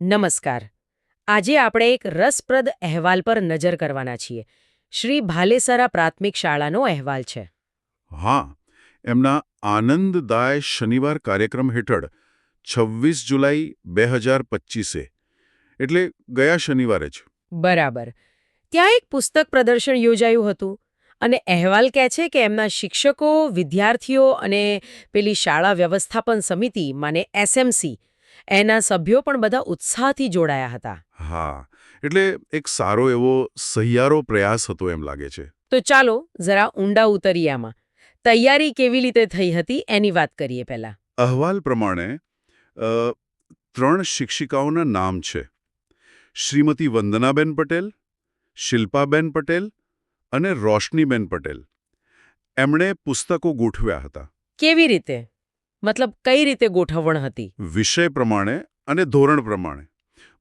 નમસ્કાર. આજે આપણે એક રસપ્રદ અહેવાલ પર નજર કરવાના છીએ. શ્રી ભાલેસરા પ્રાથમિક શાળાનો અહેવાલ છે. હા એમના આનંદદાય શનિવાર કાર્યક્રમ હેઠળ છવ્વીસ જુલાઈ બે હજાર પચીસે એટલે ગયા શનિવારે જ. બરાબર. ત્યાં એક પુસ્તક પ્રદર્શન યોજાયું હતું અને અહેવાલ કહે છે કે એમના શિક્ષકો વિદ્યાર્થીઓ અને પેલી શાળા વ્યવસ્થાપન સમિતિ માને એસએમસી એના સભ્યો પણ બધા ઉત્સાહથી જોડાયા હતા. હા એટલે એક સારો એવો સહિયારો પ્રયાસ હતો એમ લાગે છે. તો ચાલો જરા ઊંડા ઉતરીએ આમાં. તૈયારી કેવી રીતે થઈ હતી એની વાત કરીએ પહેલા. અહેવાલ પ્રમાણે ત્રણ શિક્ષિકાઓના નામ છે. શ્રીમતી વંદનાબેન પટેલ શિલ્પાબેન પટેલ અને રોશનીબેન પટેલ. એમણે પુસ્તકો ગોઠવ્યા હતા. કેવી રીતે? મતલબ કઈ રીતે ગોઠવણ હતી? વિષય પ્રમાણે અને ધોરણ પ્રમાણે.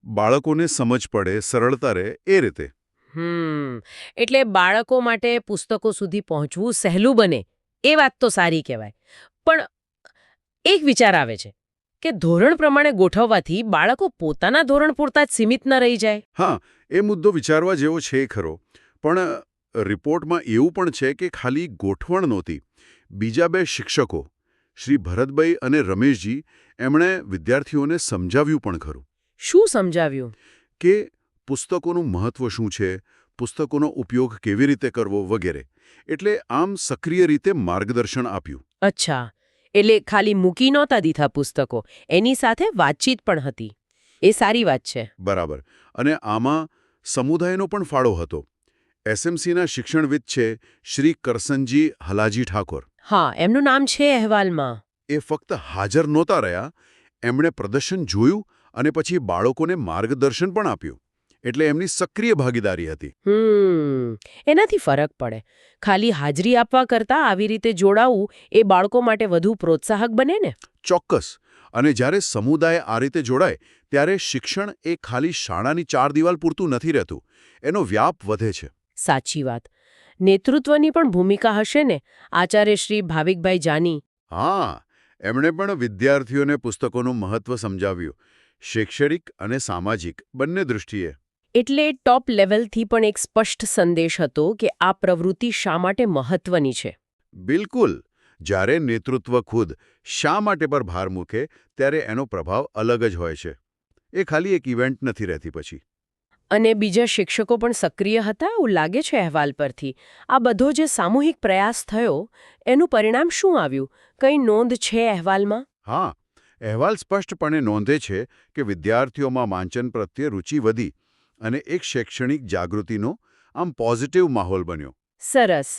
બાળકોને સમજ પડે સરળતા રહે એ રીતે. હમ એટલે બાળકો માટે પુસ્તકો સુધી પહોંચવું સહેલું બને એ વાત તો સારી કહેવાય. પણ એક વિચાર આવે છે કે ધોરણ પ્રમાણે ગોઠવવાથી બાળકો પોતાના ધોરણ પૂરતા જ સીમિત ન રહી જાય. હા એ મુદ્દો વિચારવા જેવો છે ખરો. પણ રિપોર્ટમાં એવું પણ છે કે ખાલી ગોઠવણ નહોતી. બીજા બે શિક્ષકો શ્રી ભરતભાઈ અને રમેશજી એમણે વિદ્યાર્થીઓને સમજાવ્યું પણ ખરું. શું સમજાવ્યું? કે પુસ્તકોનું મહત્વ શું છે પુસ્તકોનો ઉપયોગ કેવી રીતે કરવો વગેરે એટલે આમ સક્રિય રીતે માર્ગદર્શન આપ્યું. અચ્છા એટલે ખાલી મૂકી નહોતા દીધા પુસ્તકો એની સાથે વાતચીત પણ હતી. એ સારી વાત છે. બરાબર અને આમાં સમુદાયનો પણ ફાળો હતો. એસએમસીના શિક્ષણવિદ છે શ્રી કરસનજી હલાજી ઠાકોર. હા એમનું નામ છે અહેવાલમાં. એ ફક્ત હાજર નહોતા રહ્યા એમણે પ્રદર્શન જોયું અને પછી બાળકોને માર્ગદર્શન પણ આપ્યું. એટલે એમની સક્રિય ભાગીદારી હતી. એનાથી ફરક પડે. ખાલી હાજરી આપવા કરતાં આવી રીતે જોડાવું એ બાળકો માટે વધુ પ્રોત્સાહક બને ને? ચોક્કસ. અને જ્યારે સમુદાય આ રીતે જોડાય ત્યારે શિક્ષણ એ ખાલી શાળાની ચાર દિવાલ પૂરતું નથી રહેતું. એનો વ્યાપ વધે છે. સાચી વાત. નેતૃત્વની પણ ભૂમિકા હશે ને? આચાર્ય શ્રી ભાવિકભાઈ જાની. હા એમણે પણ વિદ્યાર્થીઓને પુસ્તકોનું મહત્વ સમજાવ્યું. શૈક્ષણિક અને સામાજિક બંને દૃષ્ટિએ. એટલે ટોપ લેવલથી પણ એક સ્પષ્ટ સંદેશ હતો કે આ પ્રવૃત્તિ શા માટે મહત્વની છે. બિલકુલ. જ્યારે નેતૃત્વ ખુદ શા માટે પર ભાર મૂકે ત્યારે એનો પ્રભાવ અલગ જ હોય છે. એ ખાલી એક ઇવેન્ટ નથી રહેતી પછી. અને બીજા શિક્ષકો પણ સક્રિય હતા એવું લાગે છે અહેવાલ પરથી. આ બધો જે સામૂહિક પ્રયાસ થયો એનું પરિણામ શું આવ્યું? કઈ નોંધ છે અહેવાલમાં? હા અહેવાલ સ્પષ્ટપણે નોંધે છે કે વિદ્યાર્થીઓમાં વાંચન પ્રત્યે રુચિ વધી અને એક શૈક્ષણિક જાગૃતિનો આમ પોઝિટિવ માહોલ બન્યો. સરસ.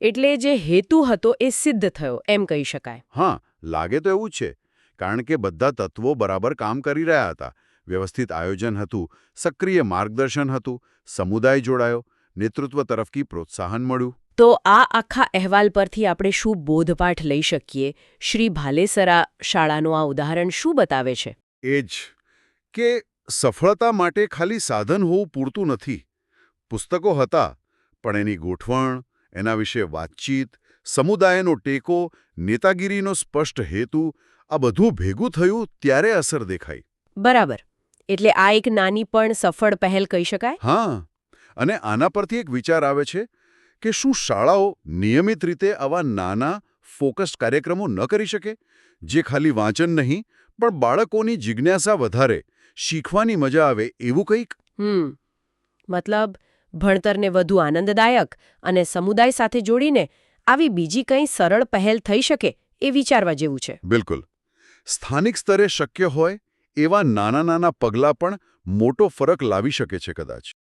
એટલે જે હેતુ હતો એ સિદ્ધ થયો એમ કહી શકાય. હા લાગે તો એવું છે કારણ કે બધા તત્વો બરાબર કામ કરી રહ્યા હતા. વ્યવસ્થિત આયોજન હતું સક્રિય માર્ગદર્શન હતું સમુદાય જોડાયો નેતૃત્વ તરફથી પ્રોત્સાહન મળ્યું. તો આ આખા અહેવાલ પરથી આપણે શું બોધપાઠ લઈ શકીએ? શ્રી ભાલેસરા શાળાનું આ ઉદાહરણ શું બતાવે છે? એ જ કે સફળતા માટે ખાલી સાધન હોવું પૂરતું નથી. પુસ્તકો હતા પણ એની ગોઠવણ એના વિશે વાતચીત સમુદાયનો ટેકો નેતાગીરીનો સ્પષ્ટ હેતુ આ બધું ભેગું થયું ત્યારે અસર દેખાઈ. બરાબર. એટલે આ એક નાની પણ સફળ પહેલ કહી શકાય? હા અને આના પરથી એક વિચાર આવે છે કે શું શાળાઓ નિયમિત રીતે આવા નાના ફોકસ્ડ કાર્યક્રમો ન કરી શકે? જે ખાલી વાંચન નહીં પણ બાળકોની જિજ્ઞાસા વધારે શીખવાની મજા આવે એવું કંઈક? હમ મતલબ ભણતરને વધુ આનંદદાયક અને સમુદાય સાથે જોડીને આવી બીજી કંઈ સરળ પહેલ થઈ શકે એ વિચારવા જેવું છે. બિલકુલ. સ્થાનિક સ્તરે શક્ય હોય એવા નાના નાના પગલાં પણ મોટો ફરક લાવી શકે છે કદાચ.